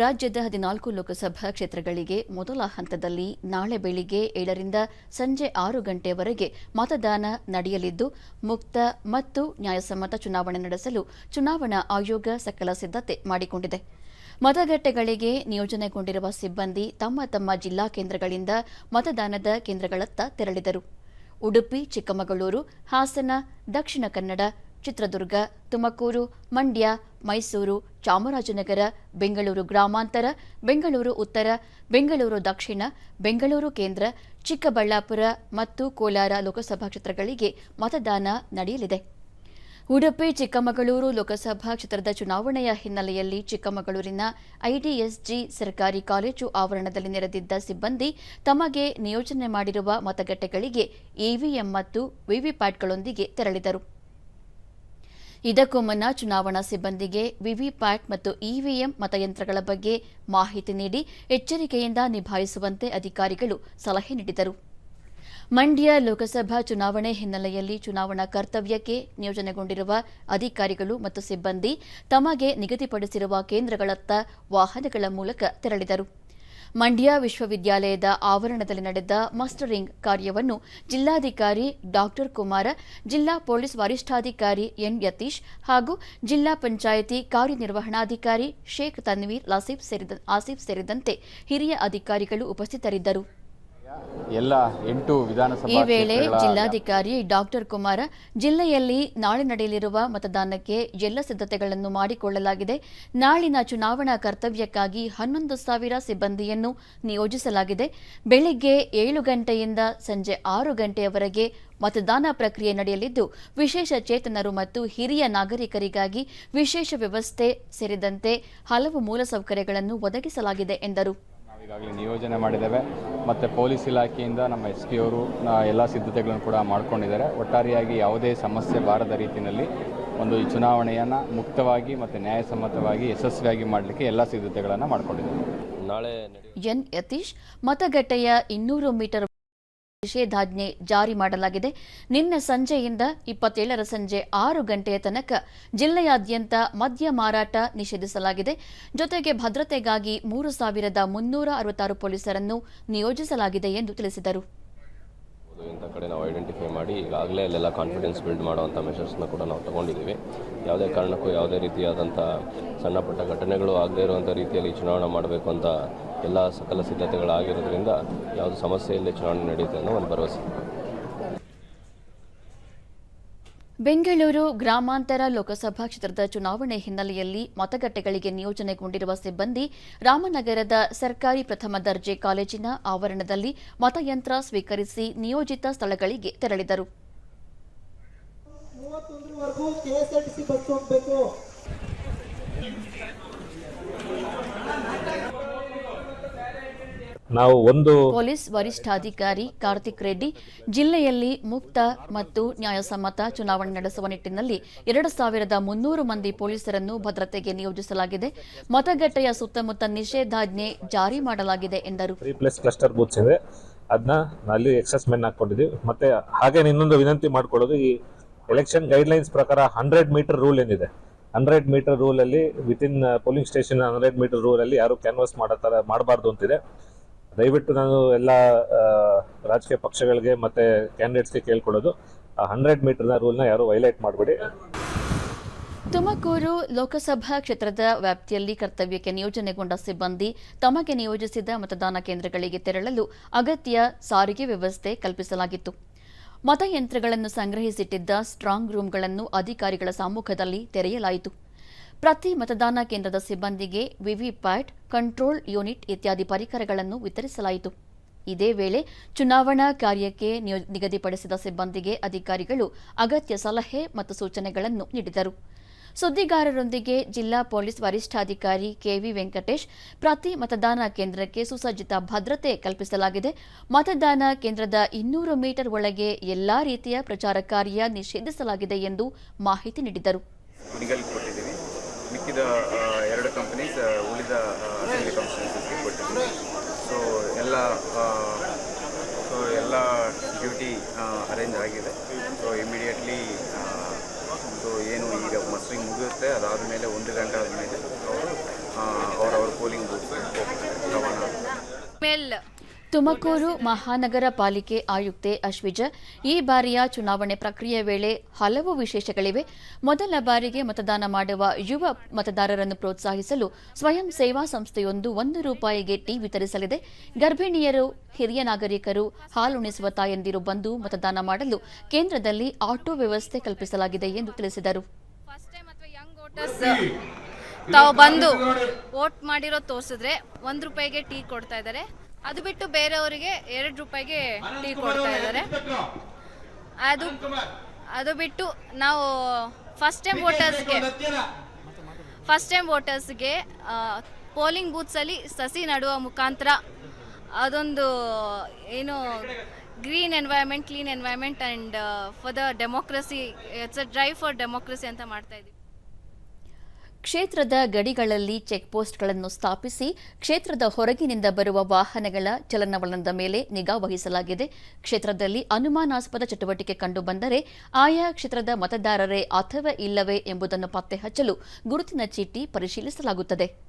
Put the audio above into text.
ರಾಜ್ಯದ ಹದಿನಾಲ್ಕು ಲೋಕಸಭಾ ಕ್ಷೇತ್ರಗಳಿಗೆ ಮೊದಲ ಹಂತದಲ್ಲಿ ನಾಳೆ ಬೆಳಿಗ್ಗೆ ಏಳರಿಂದ ಸಂಜೆ ಆರು ಗಂಟೆವರೆಗೆ ಮತದಾನ ನಡೆಯಲಿದ್ದು, ಮುಕ್ತ ಮತ್ತು ನ್ಯಾಯಸಮ್ಮತ ಚುನಾವಣೆ ನಡೆಸಲು ಚುನಾವಣಾ ಆಯೋಗ ಸಕಲ ಸಿದ್ಧತೆ ಮಾಡಿಕೊಂಡಿದೆ. ಮತಗಟ್ಟೆಗಳಿಗೆ ನಿಯೋಜನೆಗೊಂಡಿರುವ ಸಿಬ್ಬಂದಿ ತಮ್ಮ ತಮ್ಮ ಜಿಲ್ಲಾ ಕೇಂದ್ರಗಳಿಂದ ಮತದಾನದ ಕೇಂದ್ರಗಳತ್ತ ತೆರಳಿದರು. ಉಡುಪಿ, ಚಿಕ್ಕಮಗಳೂರು, ಹಾಸನ, ದಕ್ಷಿಣ ಕನ್ನಡ ಚಿತ್ರದುರ್ಗ, ತುಮಕೂರು, ಮಂಡ್ಯ, ಮೈಸೂರು, ಚಾಮರಾಜನಗರ, ಬೆಂಗಳೂರು ಗ್ರಾಮಾಂತರ, ಬೆಂಗಳೂರು ಉತ್ತರ, ಬೆಂಗಳೂರು ದಕ್ಷಿಣ, ಬೆಂಗಳೂರು ಕೇಂದ್ರ, ಚಿಕ್ಕಬಳ್ಳಾಪುರ ಮತ್ತು ಕೋಲಾರ ಲೋಕಸಭಾ ಕ್ಷೇತ್ರಗಳಿಗೆ ಮತದಾನ ನಡೆಯಲಿದೆ. ಉಡುಪಿ, ಚಿಕ್ಕಮಗಳೂರು ಲೋಕಸಭಾ ಕ್ಷೇತ್ರದ ಚುನಾವಣೆಯ ಹಿನ್ನೆಲೆಯಲ್ಲಿ ಚಿಕ್ಕಮಗಳೂರಿನ ಐಡಿಎಸ್ಜಿ ಸರ್ಕಾರಿ ಕಾಲೇಜು ಆವರಣದಲ್ಲಿ ನೆರೆದಿದ್ದ ಸಿಬ್ಬಂದಿ ತಮಗೆ ನಿಯೋಜನೆ ಮಾಡಿರುವ ಮತಗಟ್ಟೆಗಳಿಗೆ ಇವಿಎಂ ಮತ್ತು ವಿವಿಪ್ಯಾಟ್ಗಳೊಂದಿಗೆ ತೆರಳಿದರು. ಇದಕ್ಕೂ ಮುನ್ನ ಚುನಾವಣಾ ಸಿಬ್ಬಂದಿಗೆ ವಿವಿಪ್ಯಾಟ್ ಮತ್ತು ಇವಿಎಂ ಮತಯಂತ್ರಗಳ ಬಗ್ಗೆ ಮಾಹಿತಿ ನೀಡಿ ಎಚ್ಚರಿಕೆಯಿಂದ ನಿಭಾಯಿಸುವಂತೆ ಅಧಿಕಾರಿಗಳು ಸಲಹೆ ನೀಡಿದರು. ಮಂಡ್ಯ ಲೋಕಸಭಾ ಚುನಾವಣೆ ಹಿನ್ನೆಲೆಯಲ್ಲಿ ಚುನಾವಣಾ ಕರ್ತವ್ಯಕ್ಕೆ ನಿಯೋಜನೆಗೊಂಡಿರುವ ಅಧಿಕಾರಿಗಳು ಮತ್ತು ಸಿಬ್ಬಂದಿ ತಮಗೆ ನಿಗದಿಪಡಿಸಿರುವ ಕೇಂದ್ರಗಳತ್ತ ವಾಹನಗಳ ಮೂಲಕ ತೆರಳಿದರು. ಮಂಡ್ಯ ವಿಶ್ವವಿದ್ಯಾಲಯದ ಆವರಣದಲ್ಲಿ ನಡೆದ ಮಸ್ಟರಿಂಗ್ ಕಾರ್ಯವನ್ನು ಜಿಲ್ಲಾಧಿಕಾರಿ ಡಾಕ್ಟರ್ ಕುಮಾರ, ಜಿಲ್ಲಾ ಪೊಲೀಸ್ ವರಿಷ್ಠಾಧಿಕಾರಿ ಎನ್ ಯತೀಶ್ ಹಾಗೂ ಜಿಲ್ಲಾ ಪಂಚಾಯಿತಿ ಕಾರ್ಯನಿರ್ವಹಣಾಧಿಕಾರಿ ಶೇಖ್ ತನ್ವೀರ್ ಲಸೀಫ್ ಸೇರಿದಂತೆ ಹಿರಿಯ ಅಧಿಕಾರಿಗಳು ಉಪಸ್ಥಿತರಿದ್ದರು. ಎಲ್ಲ ಎಂಟು ವಿಧಾನಸಭಾ ಈ ವೇಳೆ ಜಿಲ್ಲಾಧಿಕಾರಿ ಡಾಕ್ಟರ್ ಕುಮಾರ ಜಿಲ್ಲೆಯಲ್ಲಿ ನಾಳೆ ನಡೆಯಲಿರುವ ಮತದಾನಕ್ಕೆ ಎಲ್ಲ ಸಿದ್ಧತೆಗಳನ್ನು ಮಾಡಿಕೊಳ್ಳಲಾಗಿದೆ. ನಾಳಿನ ಚುನಾವಣಾ ಕರ್ತವ್ಯಕ್ಕಾಗಿ ಹನ್ನೊಂದು ಸಾವಿರ ಸಿಬ್ಬಂದಿಯನ್ನು ನಿಯೋಜಿಸಲಾಗಿದೆ. ಬೆಳಿಗ್ಗೆ ಏಳು ಗಂಟೆಯಿಂದ ಸಂಜೆ ಆರು ಗಂಟೆಯವರೆಗೆ ಮತದಾನ ಪ್ರಕ್ರಿಯೆ ನಡೆಯಲಿದ್ದು ವಿಶೇಷ ಚೇತನರು ಮತ್ತು ಹಿರಿಯ ನಾಗರಿಕರಿಗಾಗಿ ವಿಶೇಷ ವ್ಯವಸ್ಥೆ ಸೇರಿದಂತೆ ಹಲವು ಮೂಲಸೌಕರ್ಯಗಳನ್ನು ಒದಗಿಸಲಾಗಿದೆ ಎಂದರು. ನಾವೀಗಾಗಲೇ ನಿಯೋಜನೆ ಮಾಡಿದ್ದೇವೆ. ಮತ್ತು ಪೊಲೀಸ್ ಇಲಾಖೆಯಿಂದ ನಮ್ಮ ಎಸ್ ಪಿ ಅವರು ಎಲ್ಲ ಸಿದ್ಧತೆಗಳನ್ನು ಕೂಡ ಮಾಡ್ಕೊಂಡಿದ್ದಾರೆ. ಒಟ್ಟಾರೆಯಾಗಿ ಯಾವುದೇ ಸಮಸ್ಯೆ ಬಾರದ ರೀತಿಯಲ್ಲಿ ಒಂದು ಈ ಚುನಾವಣೆಯನ್ನು ಮುಕ್ತವಾಗಿ ಮತ್ತು ನ್ಯಾಯಸಮ್ಮತವಾಗಿ ಯಶಸ್ವಿಯಾಗಿ ಮಾಡಲಿಕ್ಕೆ ಎಲ್ಲ ಸಿದ್ಧತೆಗಳನ್ನು ಮಾಡಿಕೊಂಡಿದ್ದೇವೆ ನಾಳೆ ಎನ್ ಯತೀಶ್ ಮತಗಟ್ಟೆಯ ಇನ್ನೂರು ಮೀಟರ್ ನಿಷೇಧಾಜ್ಞೆ ಜಾರಿ ಮಾಡಲಾಗಿದೆ. ನಿನ್ನೆ ಸಂಜೆಯಿಂದ ಇಪ್ಪತ್ತೇಳರ ಸಂಜೆ ಆರು ಗಂಟೆಯ ತನಕ ಜಿಲ್ಲೆಯಾದ್ಯಂತ ಮದ್ಯ ಮಾರಾಟ ನಿಷೇಧಿಸಲಾಗಿದೆ. ಜೊತೆಗೆ ಭದ್ರತೆಗಾಗಿ ಮೂರು ಸಾವಿರದ ಮುನ್ನೂರ ಅರವತ್ತಾರು ಪೊಲೀಸರನ್ನು ನಿಯೋಜಿಸಲಾಗಿದೆ ಎಂದು ತಿಳಿಸಿದರು. ಇಂಥ ಕಡೆ ನಾವು ಐಡೆಂಟಿಫೈ ಮಾಡಿ ಈಗಾಗಲೇ ಅಲ್ಲೆಲ್ಲ ಕಾನ್ಫಿಡೆನ್ಸ್ ಬಿಲ್ಡ್ ಮಾಡುವಂಥ ಮೆಷರ್ಸ್ನ ಕೂಡ ನಾವು ತಗೊಂಡಿದ್ದೀವಿ. ಯಾವುದೇ ಕಾರಣಕ್ಕೂ ಯಾವುದೇ ರೀತಿಯಾದಂಥ ಸಣ್ಣ ಪುಟ್ಟ ಘಟನೆಗಳು ಆಗದೇ ಇರುವಂಥ ರೀತಿಯಲ್ಲಿ ಚುನಾವಣೆ ಮಾಡಬೇಕು ಅಂತ ಎಲ್ಲ ಸಕಲ ಸಿದ್ಧತೆಗಳಾಗಿರೋದ್ರಿಂದ ಯಾವುದು ಸಮಸ್ಯೆ ಇಲ್ಲದೆ ಚುನಾವಣೆ ನಡೆಯುತ್ತೆ ಅನ್ನೋ ಒಂದು ಭರವಸೆ. ಬೆಂಗಳೂರು ಗ್ರಾಮಾಂತರ ಲೋಕಸಭಾ ಕ್ಷೇತ್ರದ ಚುನಾವಣೆ ಹಿನ್ನೆಲೆಯಲ್ಲಿ ಮತಗಟ್ಟೆಗಳಿಗೆ ನಿಯೋಜನೆಗೊಂಡಿರುವ ಸಿಬ್ಬಂದಿ ರಾಮನಗರದ ಸರ್ಕಾರಿ ಪ್ರಥಮ ದರ್ಜೆ ಕಾಲೇಜಿನ ಆವರಣದಲ್ಲಿ ಮತಯಂತ್ರ ಸ್ವೀಕರಿಸಿ ನಿಯೋಜಿತ ಸ್ಥಳಗಳಿಗೆ ತೆರಳಿದರು ಮೂವತ್ತೊಂದರವರೆಗೂ K S R T C bus ಹೋಗ್ಬೇಕು ನಾವು ಒಂದು ಪೊಲೀಸ್ ವರಿಷ್ಠಾಧಿಕಾರಿ ಕಾರ್ತಿಕ್ ರೆಡ್ಡಿ ಜಿಲ್ಲೆಯಲ್ಲಿ ಮುಕ್ತ ಮತ್ತು ನ್ಯಾಯಸಮ್ಮತ ಚುನಾವಣೆ ನಡೆಸುವ ನಿಟ್ಟಿನಲ್ಲಿ ಎರಡು ಸಾವಿರದ ಮುನ್ನೂರು ಮಂದಿ ಪೊಲೀಸರನ್ನು ಭದ್ರತೆಗೆ ನಿಯೋಜಿಸಲಾಗಿದೆ. ಮತಗಟ್ಟೆಯ ಸುತ್ತಮುತ್ತ ನಿಷೇಧಾಜ್ಞೆ ಜಾರಿ ಮಾಡಲಾಗಿದೆ ಎಂದರು. ಕ್ಲಸ್ಟರ್ ಬೂತ್ಸ್ ಇದೆ ಅದನ್ನ ಅಲ್ಲಿ ಎಕ್ಸಸ್ ಮೆನ್ ಹಾಕೊಂಡಿದ್ದೀವಿ. ಮತ್ತೆ ಹಾಗೆ ಇನ್ನೊಂದು ವಿನಂತಿ ಮಾಡ್ಕೊಳ್ಳೋದು ಈ ಎಲೆಕ್ಷನ್ ಗೈಡ್ಲೈನ್ಸ್ ಪ್ರಕಾರ ಹಂಡ್ರೆಡ್ ಮೀಟರ್ ರೂಲ್ ಏನಿದೆ? ಹಂಡ್ರೆಡ್ ಮೀಟರ್ ರೂಲ್ ಅಲ್ಲಿ within polling station hundred metre ರೂಲಲ್ಲಿ ಅಲ್ಲಿ ಯಾರು ಕ್ಯಾನ್ವಾಸ್ ಮಾಡೋ ಥರ ಮಾಡಬಾರ್ದು ಅಂತಿದೆ. ದಯವಿಟ್ಟು ನಾನು ಎಲ್ಲ ರಾಜಕೀಯ ಪಕ್ಷಗಳಿಗೆ ಮತ್ತೆ ಕ್ಯಾಂಡಿಡೇಟ್ಸ್ಗೆ ಕೇಳ್ಕೊಳ್ಳೋದು. ಹಂಡ್ರೆಡ್ ಮೀಟರ್ನ ರೂಲ್ನ ಯಾರು ವೈಲೇಟ್ ಮಾಡಬೇಡಿ. ತುಮಕೂರು ಲೋಕಸಭಾ ಕ್ಷೇತ್ರದ ವ್ಯಾಪ್ತಿಯಲ್ಲಿ ಕರ್ತವ್ಯಕ್ಕೆ ನಿಯೋಜನೆಗೊಂಡ ಸಿಬ್ಬಂದಿ ತಮಗೆ ನಿಯೋಜಿಸಿದ ಮತದಾನ ಕೇಂದ್ರಗಳಿಗೆ ತೆರಳಲು ಅಗತ್ಯ ಸಾರಿಗೆ ವ್ಯವಸ್ಥೆ ಕಲ್ಪಿಸಲಾಗಿತ್ತು. ಮತಯಂತ್ರಗಳನ್ನು ಸಂಗ್ರಹಿಸಿಟ್ಟಿದ್ದ ಸ್ಟ್ರಾಂಗ್ ರೂಂಗಳನ್ನು ಅಧಿಕಾರಿಗಳ ಸಮ್ಮುಖದಲ್ಲಿ ತೆರೆಯಲಾಯಿತು. ಪ್ರತಿ ಮತದಾನ ಕೇಂದ್ರದ ಸಿಬ್ಬಂದಿಗೆ ವಿವಿಪ್ಯಾಟ್, ಕಂಟ್ರೋಲ್ ಯೂನಿಟ್ ಇತ್ಯಾದಿ ಪರಿಕರಗಳನ್ನು ವಿತರಿಸಲಾಯಿತು. ಇದೇ ವೇಳೆ ಚುನಾವಣಾ ಕಾರ್ಯಕ್ಕೆ ನಿಗದಿಪಡಿಸಿದ ಸಿಬ್ಬಂದಿಗೆ ಅಧಿಕಾರಿಗಳು ಅಗತ್ಯ ಸಲಹೆ ಮತ್ತು ಸೂಚನೆಗಳನ್ನು ನೀಡಿದರು. ಸುದ್ದಿಗಾರರೊಂದಿಗೆ ಜಿಲ್ಲಾ ಪೊಲೀಸ್ ವರಿಷ್ಠಾಧಿಕಾರಿ ಕೆವಿ ವೆಂಕಟೇಶ್, ಪ್ರತಿ ಮತದಾನ ಕೇಂದ್ರಕ್ಕೆ ಸುಸಜ್ಜಿತ ಭದ್ರತೆ ಕಲ್ಪಿಸಲಾಗಿದೆ. ಮತದಾನ ಕೇಂದ್ರದ ಇನ್ನೂರು ಮೀಟರ್ ಒಳಗೆ ಎಲ್ಲಾ ರೀತಿಯ ಪ್ರಚಾರ ಕಾರ್ಯ ನಿಷೇಧಿಸಲಾಗಿದೆ ಎಂದು ಮಾಹಿತಿ ನೀಡಿದರು. ಮಿಕ್ಕಿದ ಎರಡು ಕಂಪ್ನೀಸ್ ಉಳಿದ ಅಸೆಂಬ್ಲಿ ಕಾನ್ಸ್ಟಿಟ್ಯೂನ್ಸೀಸ್ಗೆ ಕೊಟ್ಟಿದ್ದೀವಿ ಸೊ ಎಲ್ಲ ಸೊ ಎಲ್ಲ ಡ್ಯೂಟಿ ಅರೇಂಜ್ ಆಗಿದೆ. ಸೊ ಇಮಿಡಿಯೇಟ್ಲಿ ಸೊ ಏನು ಈಗ ಮಸ್ಟ್ರಿಂಗ್ ಮುಗಿಯುತ್ತೆ, ಅದಾದ ಮೇಲೆ ಒಂದು ಗಂಟೆ ಆದಮೇಲೆ ಅವರು ಅವರವ್ರ ಪೋಲಿಂಗ್ ಮೇಲ್ ತುಮಕೂರು ಮಹಾನಗರ ಪಾಲಿಕೆ ಆಯುಕ್ತೆ ಅಶ್ವಿಜ, ಈ ಬಾರಿಯ ಚುನಾವಣೆ ಪ್ರಕ್ರಿಯೆ ವೇಳೆ ಹಲವು ವಿಶೇಷಗಳಿವೆ. ಮೊದಲ ಬಾರಿಗೆ ಮತದಾನ ಮಾಡುವ ಯುವ ಮತದಾರರನ್ನು ಪ್ರೋತ್ಸಾಹಿಸಲು ಸ್ವಯಂ ಸೇವಾ ಸಂಸ್ಥೆಯೊಂದು ಒಂದು ರೂಪಾಯಿಗೆ ಟೀ ವಿತರಿಸಲಿದೆ ಗರ್ಭಿಣಿಯರು, ಹಿರಿಯ ನಾಗರಿಕರು ಹಾಲುಣಿಸುವ ತಾಯಂದಿರು ಬಂದು ಮತದಾನ ಮಾಡಲು ಕೇಂದ್ರದಲ್ಲಿ ಆಟೋ ವ್ಯವಸ್ಥೆ ಕಲ್ಪಿಸಲಾಗಿದೆ ಎಂದು ತಿಳಿಸಿದರು. ತಾವು ಬಂದು ವೋಟ್ ಮಾಡಿರೋ ತೋರಿಸಿದ್ರೆ ಒಂದು ರೂಪಾಯಿಗೆ ಟೀ ಕೊಡ್ತಾ ಇದ್ದಾರೆ. ಅದು ಬಿಟ್ಟು ಬೇರೆಯವರಿಗೆ ಎರಡು ರೂಪಾಯಿಗೆ ಟೀ ಕೊಡ್ತಾ ಇದ್ದಾರೆ. ಅದು ಅದು ಬಿಟ್ಟು ನಾವು ಫಸ್ಟ್ ಟೈಮ್ ವೋಟರ್ಸ್ಗೆ ಫಸ್ಟ್ ಟೈಮ್ ವೋಟರ್ಸ್ಗೆ ಪೋಲಿಂಗ್ ಬೂತ್ಸಲ್ಲಿ ಸಸಿ ನಡುವ ಮುಖಾಂತರ ಅದೊಂದು ಏನು green environment clean environment and for the democracy it's a drive for democracy ಅಂತ ಮಾಡ್ತಾ ಇದ್ದೀವಿ. ಕ್ಷೇತ್ರದ ಗಡಿಗಳಲ್ಲಿ ಚೆಕ್ ಪೋಸ್ಟ್ಗಳನ್ನು ಸ್ಥಾಪಿಸಿ ಕ್ಷೇತ್ರದ ಹೊರಗಿನಿಂದ ಬರುವ ವಾಹನಗಳ ಚಲನವಲನದ ಮೇಲೆ ನಿಗಾ ವಹಿಸಲಾಗಿದೆ. ಕ್ಷೇತ್ರದಲ್ಲಿ ಅನುಮಾನಾಸ್ಪದ ಚಟುವಟಿಕೆ ಕಂಡುಬಂದರೆ ಆಯಾ ಕ್ಷೇತ್ರದ ಮತದಾರರೇ ಅಥವಾ ಇಲ್ಲವೇ ಎಂಬುದನ್ನು ಪತ್ತೆ ಹಚ್ಚಲು ಗುರುತಿನ ಚೀಟಿ ಪರಿಶೀಲಿಸಲಾಗುತ್ತದೆ.